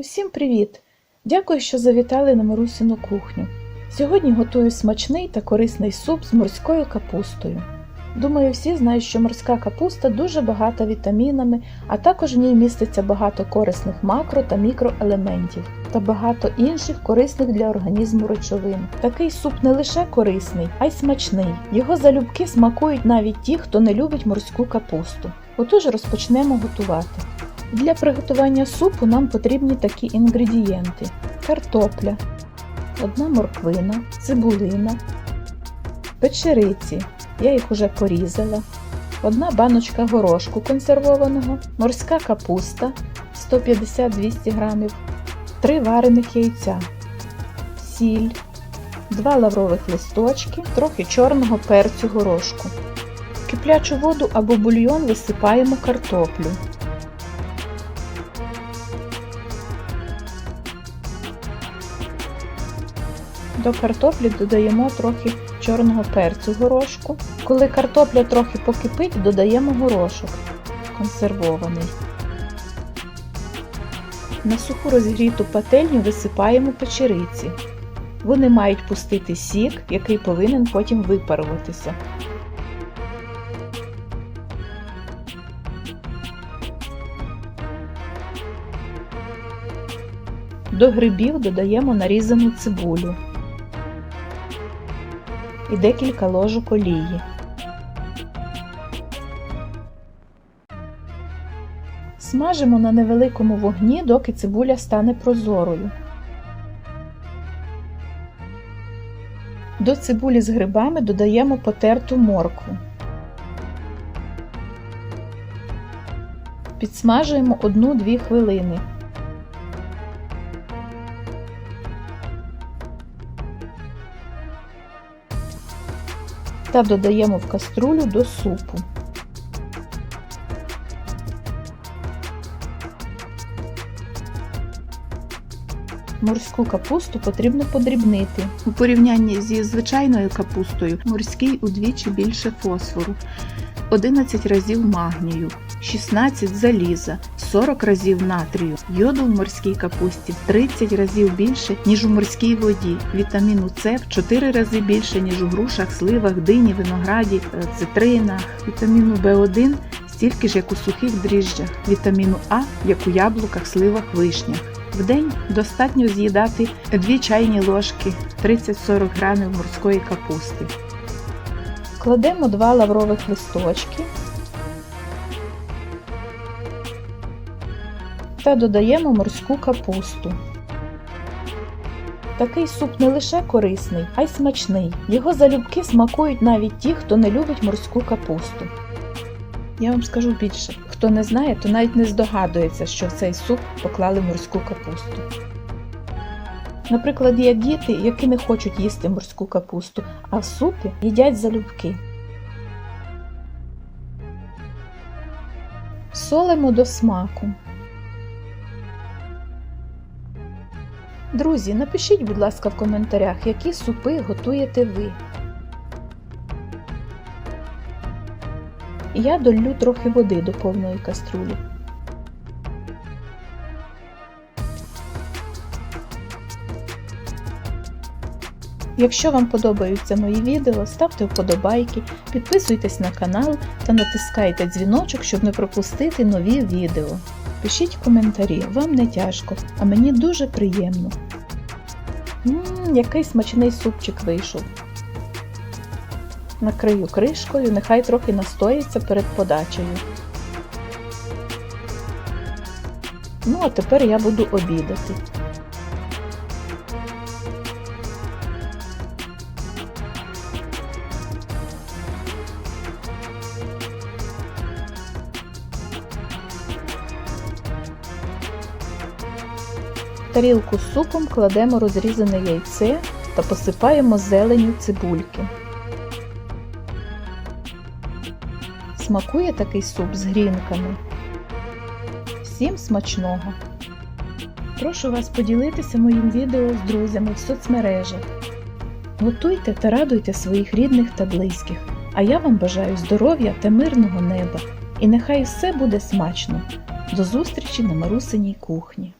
Усім привіт! Дякую, що завітали на Марусину кухню. Сьогодні готую смачний та корисний суп з морською капустою. Думаю, всі знають, що морська капуста дуже багата вітамінами, а також в ній міститься багато корисних макро та мікроелементів та багато інших корисних для організму речовин. Такий суп не лише корисний, а й смачний. Його залюбки смакують навіть ті, хто не любить морську капусту. Отож розпочнемо готувати. Для приготування супу нам потрібні такі інгредієнти: картопля, одна морквина, цибулина, печериці. Я їх уже порізала, одна баночка горошку консервованого, морська капуста 150-200 г, 3 варених яйця, сіль, 2 лаврових листочки, трохи чорного перцю горошку. В киплячу воду або бульйон висипаємо картоплю. До картоплі додаємо трохи чорного перцю горошку. Коли картопля трохи покипить, додаємо горошок консервований. На суху розгріту пательню висипаємо печериці. Вони мають пустити сік, який повинен потім випаруватися. До грибів додаємо нарізану цибулю і декілька ложок олії. Смажимо на невеликому вогні, доки цибуля стане прозорою. До цибулі з грибами додаємо потерту моркву. Підсмажуємо 1-2 хвилини. Та додаємо в каструлю до супу. Морську капусту потрібно подрібнити. У порівнянні зі звичайною капустою морський удвічі більше фосфору, 11 разів магнію, 16 заліза, 40 разів натрію, йоду в морській капусті 30 разів більше, ніж у морській воді, вітаміну С в 4 рази більше, ніж у грушах, сливах, дині, винограді, е, цитринах, вітаміну В1 стільки ж, як у сухих дріжджах, вітаміну А, як у яблуках, сливах, вишнях. В день достатньо з'їдати 2 чайні ложки 30-40 грамів морської капусти. Кладемо 2 лаврових листочки та додаємо морську капусту. Такий суп не лише корисний, а й смачний. Його залюбки смакують навіть ті, хто не любить морську капусту. Я вам скажу більше, хто не знає, то навіть не здогадується, що в цей суп поклали морську капусту. Наприклад, є діти, які не хочуть їсти морську капусту, а в супі їдять залюбки. Солимо до смаку. Друзі, напишіть, будь ласка, в коментарях, які супи готуєте ви. Я долью трохи води до повної каструлі. Якщо вам подобаються мої відео, ставте вподобайки, підписуйтесь на канал та натискайте дзвіночок, щоб не пропустити нові відео. Пишіть коментарі, вам не тяжко, а мені дуже приємно. Ммм, який смачний супчик вийшов. Накрию кришкою, нехай трохи настоїться перед подачею. Ну, а тепер я буду обідати. Тарілку з супом кладемо розрізане яйце та посипаємо зеленю цибульки. Смакує такий суп з грінками. Всім смачного! Прошу вас поділитися моїм відео з друзями в соцмережах. Готуйте та радуйте своїх рідних та близьких. А я вам бажаю здоров'я та мирного неба. І нехай все буде смачно. До зустрічі на Марусиній кухні!